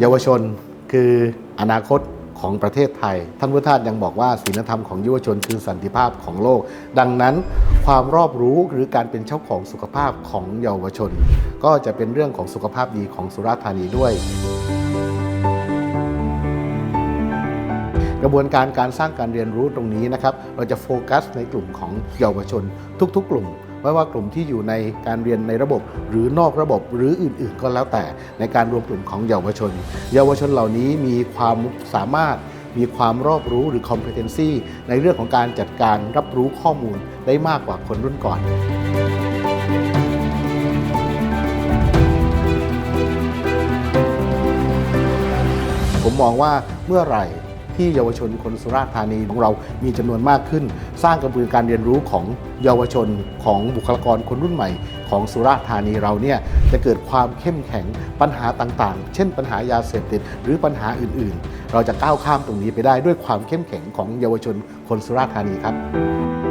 เยาวชนคืออนาคตของประเทศไทย ท่านพุทธทาสยังบอกว่าศีลธรรมของเยาวชนคือสันติภาพของโลก ดังนั้นความรอบรู้หรือการเป็นเจ้าของสุขภาพของเยาวชน ก็จะเป็นเรื่องของสุขภาพดีของสุราษฎร์ธานีด้วยกระบวนการการสร้างการเรียนรู้ตรงนี้นะครับ เราจะโฟกัสในกลุ่มของเยาวชนทุก ๆ กลุ่ม ไม่ว่ากลุ่มที่อยู่ในการเรียนในระบบ หรือนอกระบบหรืออื่น ๆ ก็แล้วแต่ในการรวมกลุ่มของเยาวชน เยาวชนเหล่านี้มีความสามารถมีความรอบรู้หรือ competency ในเรื่องของการจัดการรับรู้ข้อมูลได้มากกว่าคนรุ่นก่อนผมมองว่าเมื่อไหร่ ที่เยาวชนคนสุราษฎร์ธานีของเรามีจำนวนมากขึ้น สร้างกระบวนการเรียนรู้ของเยาวชนของบุคลากรคนรุ่นใหม่ของสุราษฎร์ธานีเราเนี่ยจะเกิดความเข้มแข็งปัญหาต่างๆ เช่น ปัญหายาเสพติดหรือปัญหาอื่นๆ เราจะก้าวข้ามตรงนี้ไปได้ด้วยความเข้มแข็งของเยาวชนคนสุราษฎร์ธานีครับ